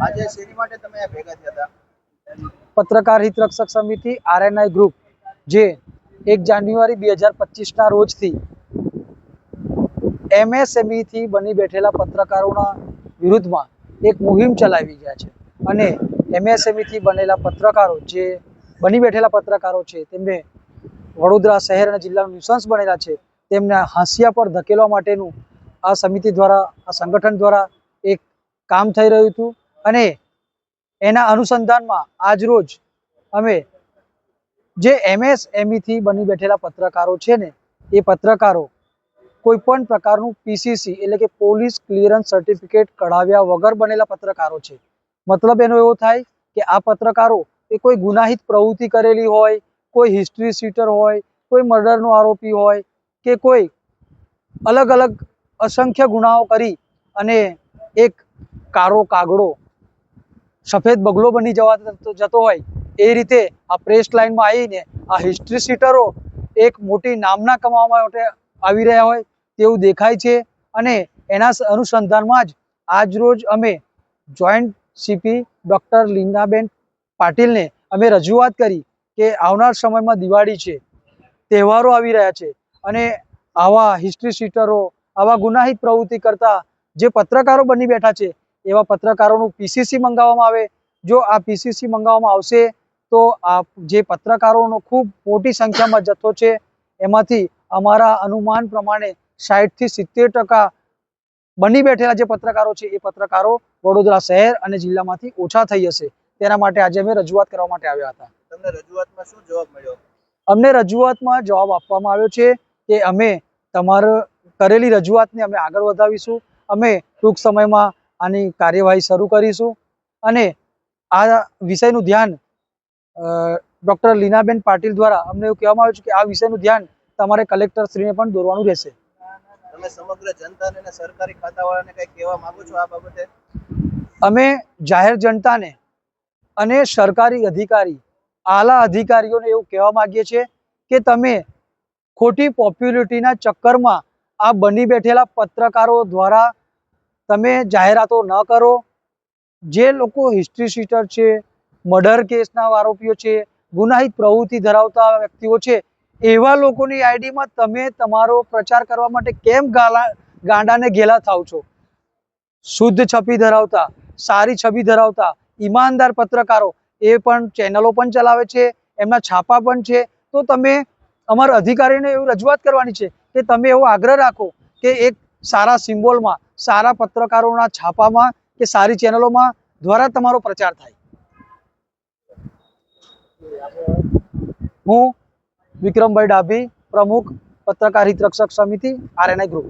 આજે શેની માટે તમે ભેગા થયા હતા? પત્રકાર હિત રક્ષક સમિતિ, આરએનઆઈ ગ્રુપ, જે એક જાન્યુઆરી બે હજાર પચીસના રોજથી એમએસએમઈથી બની બેઠેલા પત્રકારોના વિરુદ્ધમાં એક મુહિમ ચલાવી ગયા છે. અને MSME થી બનેલા પત્રકારો, જે બની બેઠેલા પત્રકારો છે, તેમને વડોદરા શહેર અને જિલ્લાનું ન્યુસન્સ બનેલા છે, તેમને હાંસિયા પર ધકેલવા માટેનું આ સમિતિ દ્વારા, આ સંગઠન દ્વારા એક કામ થઈ રહ્યું હતું. અને એના અનુસંધાનમાં આજરોજ અમે જે એમએસએમઈથી બની બેઠેલા પત્રકારો છે ને, એ પત્રકારો કોઈપણ પ્રકારનું પીસીસી એટલે કે પોલીસ ક્લિયરન્સ સર્ટિફિકેટ કઢાવ્યા વગર બનેલા પત્રકારો છે. મતલબ એનો એવો થાય કે આ પત્રકારો એ કોઈ ગુનાહિત પ્રવૃત્તિ કરેલી હોય, કોઈ હિસ્ટ્રી સીટર હોય, કોઈ મર્ડરનો આરોપી હોય કે કોઈ અલગ અલગ અસંખ્ય ગુનાઓ કરી અને એક કારો કાગડો સફેદ બગલો બની જવા જતો હોય, એ રીતે આ પ્રેસ લાઇનમાં આવીને આ હિસ્ટ્રી સીટરો એક મોટી નામના કમાવા માટે આવી રહ્યા હોય તેવું દેખાય છે અને એના અનુસંધાનમાં જ આજરોજ અમે જોઈન્ટ સીપી ડૉક્ટર લીનાબેન પાટીલને અમે રજૂઆત કરી કે આવનાર સમયમાં દિવાળી છે, તહેવારો આવી રહ્યા છે અને આવા હિસ્ટ્રી સીટરો આવા ગુનાહિત પ્રવૃત્તિ કરતા જે પત્રકારો બની બેઠા છે એવા પત્રકારોનું પીસીસી મંગાવવામાં આવે. જો આ પીસીસી મંગાવવામાં આવશે તો આ જે પત્રકારોનો ખૂબ મોટી સંખ્યામાં જથ્થો છે એમાંથી અમારા અનુમાન પ્રમાણે સાઠથી સિત્તેર ટકા બની બેઠેલા જે પત્રકારો છે એ પત્રકારો વડોદરા શહેર અને જિલ્લામાંથી ઓછા થઈ જશે. તેના માટે આજે અમે રજૂઆત કરવા માટે આવ્યા હતા. તમને રજૂઆતમાં શું જવાબ મળ્યો? અમને રજૂઆતમાં જવાબ આપવામાં આવ્યો છે કે અમે તમારો કરેલી રજૂઆતને અમે આગળ વધાવીશું. અમે ટૂંક સમયમાં આની કાર્યવાહી શરૂ કરીશું. અને આ વિષયનું ધ્યાન ડૉક્ટર લીનાબેન પાટીલ દ્વારા અમને એવું કહેવામાં આવ્યું છે કે આ વિષયનું ધ્યાન તમારે કલેક્ટરશ્રીને પણ દોરવાનું રહેશે. તમે સમગ્ર જનતાને અને સરકારી ખાતાવાળાને કંઈ કહેવા માંગો છો આ બાબતે? અમે જાહેર જનતાને અને સરકારી અધિકારી આલા અધિકારીઓને એવું કહેવા માંગીએ છીએ કે તમે ખોટી પોપ્યુલિટીના ચક્કરમાં આ બની બેઠેલા પત્રકારો દ્વારા તમે જાહેરાતો ન કરો. જે લોકો હિસ્ટ્રી શીટર છે મર્ડર કેસના આરોપીઓ છે, ગુનાહિત પ્રવૃત્તિ ધરાવતા વ્યક્તિઓ છે, એવા લોકોની આઈડીમાં તમે તમારો પ્રચાર કરવા માટે કેમ ગાલા, ગાંડાને ઘેલા થાવ છો? શુદ્ધ છબી ધરાવતા, સારી છબી ધરાવતા, ઈમાનદાર પત્રકારો, એ પણ ચેનલો પણ ચલાવે છે, એમના છાપા પણ છે. તો તમે અમારા અધિકારીને એવું રજૂઆત કરવાની છે કે તમે એવો આગ્રહ રાખો કે એક સારા સિમ્બોલમાં સારા પત્રકારોના છાપામાં કે સારી ચેનલોમાં દ્વારા તમારો પ્રચાર થાય. હું વિક્રમભાઈ ડાભી, પ્રમુખ પત્રકાર હિતરક્ષક સમિતિ, આરએનઆઈ ગ્રુપ.